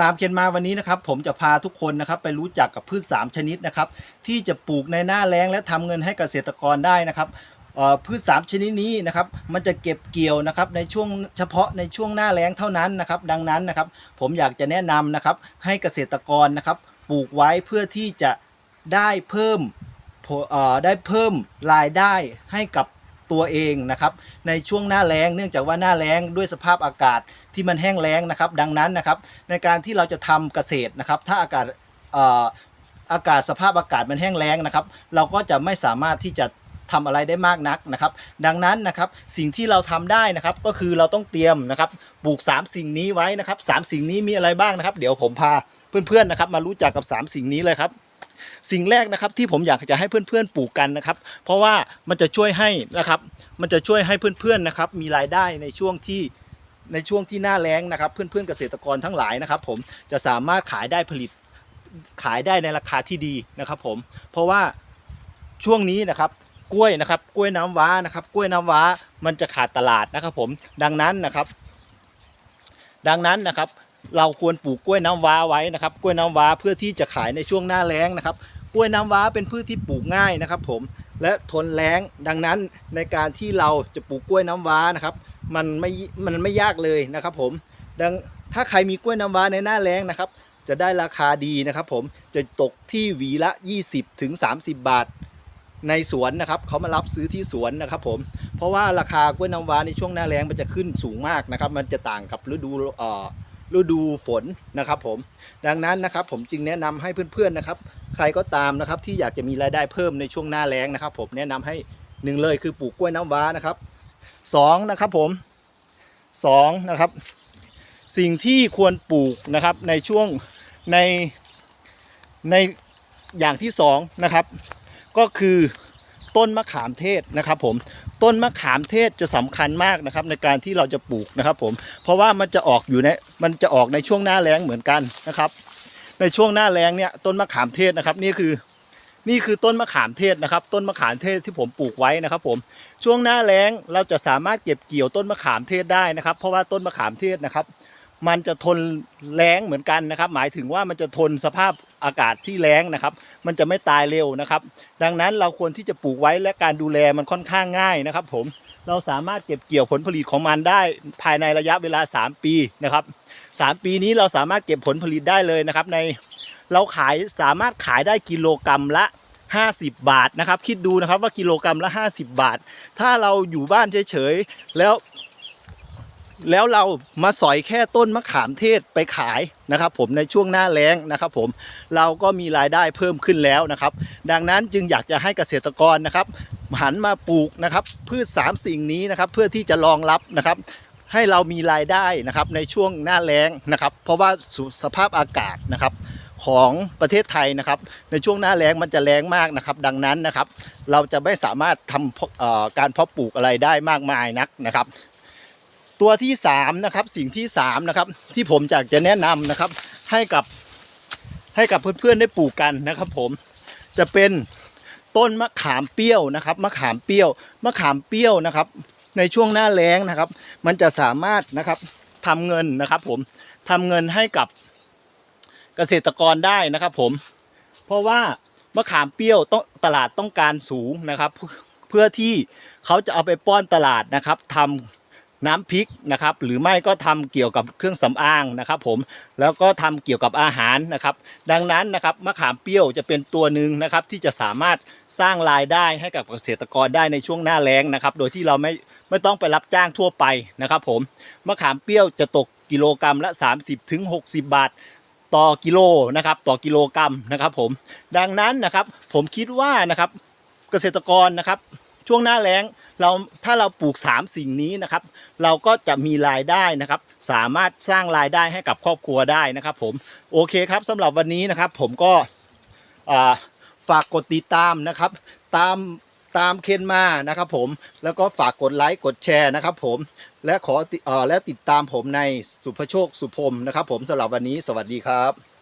ตามเคนมาวันนี้นะครับผมจะพาทุกคนนะครับไปรู้จักกับพืช 3 ชนิดนะครับที่จะปลูกในหน้าแล้งและทำเงินให้เกษตรกรได้นะครับพืช 3 ชนิดนี้นะครับมันจะเก็บเกี่ยวนะครับในช่วงเฉพาะในช่วงหน้าแล้งเท่านั้นนะครับดังนั้นนะครับผมอยากจะแนะนำนะครับให้เกษตรกรนะครับปลูกไว้เพื่อที่จะได้เพิ่มได้เพิ่มรายได้ให้กับ ตัวเองนะครับในช่วงหน้าแล้งเนื่องจากว่าหน้าแล้งด้วยสภาพอากาศที่มันแห้งแล้งนะครับ ดังนั้นนะครับในการที่เราจะทำเกษตรนะครับ ถ้าอากาศอากาศสภาพอากาศมันแห้งแล้งนะครับ เราก็จะไม่สามารถที่จะทำอะไรได้มากนักนะครับ ดังนั้นนะครับสิ่งที่เราทำได้นะครับก็คือเราต้องเตรียมนะครับปลูก 3 สิ่งนี้ไว้นะครับสามสิ่งนี้มีอะไรบ้างนะครับ เดี๋ยวผมพาเพื่อนๆนะครับมารู้จักกับ 3 สิ่งนี้เลยครับ สิ่งแรกนะครับที่ผมอยากจะให้เพื่อนๆปลูกกันนะครับ เพราะว่ามันจะช่วยให้นะครับ มันจะช่วยให้เพื่อนๆนะครับ มีรายได้ในช่วงที่ในช่วงที่หน้าแล้งนะครับ เพื่อนๆเกษตรกรทั้งหลายนะครับ ผมจะสามารถขายได้ผลิตขายได้ในราคาที่ดีนะครับ ผมเพราะว่าช่วงนี้นะครับกล้วยนะครับ กล้วยน้ำว้านะครับ กล้วยน้ำว้ามันจะขาดตลาดนะครับ ผมดังนั้นนะครับ ดังนั้นนะครับ เราควรปลูกกล้วยน้ำว้าไว้นะครับ กล้วยน้ำว้าเพื่อที่จะขายในช่วงหน้าแล้งนะครับ กล้วยน้ำว้าเป็นพืชที่ปลูกง่ายนะครับ ผมและทนแล้งดังนั้นในการที่เราจะปลูกกล้วยน้ำว้านะครับ มันไม่มันไม่ยากเลยนะครับ ผมดังถ้าใครมีกล้วยน้ำว้าในหน้าแล้งนะครับ จะได้ราคาดีนะครับ ผมจะตกที่หวีละ 20ถึง30บาทในสวนนะครับเขามารับซื้อที่สวนนะครับ ผมเพราะว่าราคากล้วยน้ำว้าในช่วงหน้าแล้งมันจะขึ้นสูงมากนะครับ มันจะต่างกับฤดูเอ่อ ฤดูฝนนะครับผมดังนั้นนะครับผมจึงแนะนำให้เพื่อนๆนะครับ ใครก็ตามนะครับที่อยากจะมีรายได้เพิ่มในช่วงหน้าแล้งนะครับ ผมแนะนำให้หนึ่งเลยคือปลูกกล้วยน้ำว้านะครับสองนะครับผมสองนะครับสิ่งที่ควรปลูกนะครับในช่วงในในอย่างที่สองนะครับก็คือ ต้นมะขามเทศนะครับผมต้นมะขามเทศจะสำคัญมากนะครับในการที่เราจะปลูกนะครับผมเพราะว่ามันจะออกอยู่ในมันจะออกในช่วงหน้าแล้งเหมือนกันนะครับ ในช่วงหน้าแล้งเนี่ยต้นมะขามเทศนะครับนี่คือนี่คือต้นมะขามเทศนะครับ ต้นมะขามเทศที่ผมปลูกไว้นะครับ ผมช่วงหน้าแล้งเราจะสามารถเก็บเกี่ยวต้นมะขามเทศได้นะครับ เพราะว่าต้นมะขามเทศนะครับ มันจะทนแล้งเหมือนกันนะครับ หมายถึงว่ามันจะทนสภาพอากาศที่แล้งนะครับ มันจะไม่ตายเร็วนะครับ ดังนั้นเราควรที่จะปลูกไว้และการดูแลมันค่อนข้างง่ายนะครับ ผมเราสามารถเก็บเกี่ยวผลผลิตของมันได้ภายในระยะเวลา 3 ปีนะครับ 3 ปีนี้เราสามารถเก็บผลผลิตได้เลยนะครับในเราขายสามารถขายได้กิโลกรรัมละ 50 บาทนะครับ คิดดูนะครับว่ากิโลกรรัมละ 50 บาท ถ้าเราอยู่บ้านเฉยๆแล้ว แล้วเรามาสอยแค่ต้นมะขามเทศไปขายนะครับ ผมในช่วงหน้าแล้งนะครับ ผมเราก็มีรายได้เพิ่มขึ้นแล้วนะครับ ดังนั้นจึงอยากจะให้เกษตรกรนะครับหันมาปลูกนะครับ พืช 3 สิ่งนี้นะครับ เพื่อที่จะรองรับนะครับให้เรามีรายได้นะครับในช่วงหน้าแล้งนะครับ เพราะว่าสสภาพอากาศนะครับของประเทศไทยนะครับ ในช่วงหน้าแล้งมันจะแล้งมากนะครับ ดังนั้นนะครับ เราจะไม่สามารถทำการเพาะปลูกอะไรได้มากมายนักนะครับ ตัวที่3นะครับสิ่งที่3นะครับที่ผมอยากจะแนะนำนะครับ ให้กับให้กับเพื่อนๆได้ปลูกกันนะครับ ผมจะเป็นต้นมะขามเปรี้ยวนะครับมะขามเปรี้ยวมะขามเปรี้ยวนะครับ ในช่วงหน้าแล้งนะครับ มันจะสามารถนะครับทำเงินนะครับ ผมทำเงินให้กับเกษตรกรได้นะครับ ผม เพราะว่ามะขามเปรี้ยวต้องตลาดต้องการสูงนะครับ เพื่อเพื่อที่เขาจะเอาไปป้อนตลาดนะครับทำ น้ำพริกนะครับหรือไม่ก็ทำเกี่ยวกับเครื่องสำอางนะครับผมแล้วก็ทำเกี่ยวกับอาหารนะครับ ดังนั้นนะครับมะขามเปรี้ยวจะเป็นตัวหนึ่งนะครับที่จะสามารถสร้างรายได้ให้กับเกษตรกรได้ในช่วงหน้าแล้งนะครับ โดยที่เราไม่ไม่ต้องไปรับจ้างทั่วไปนะครับผมมะขามเปรี้ยวจะตกกิโลกรรัมละ 30ถึง60บาทต่อกิโลนะครับต่อกิโลกรรัมนะครับผมดังนั้นนะครับผมคิดว่านะครับเกษตรกรนะครับ ช่วงหน้าแล้งเราถ้าเราปลูก 3 สิ่งนี้นะครับ เราก็จะมีรายได้นะครับ สามารถสร้างรายได้ให้กับครอบครัวได้นะครับ ผมโอเคครับสำหรับวันนี้นะครับ ผมก็ฝากกดติดตามนะครับ ตามตามเคนมานะครับผมแล้วก็ฝากกดไลค์กดแชร์นะครับ ผมและขอติเอ่อและติดตามผมในสุภโชคสุพรมนะครับ ผมสำหรับวันนี้สวัสดีครับ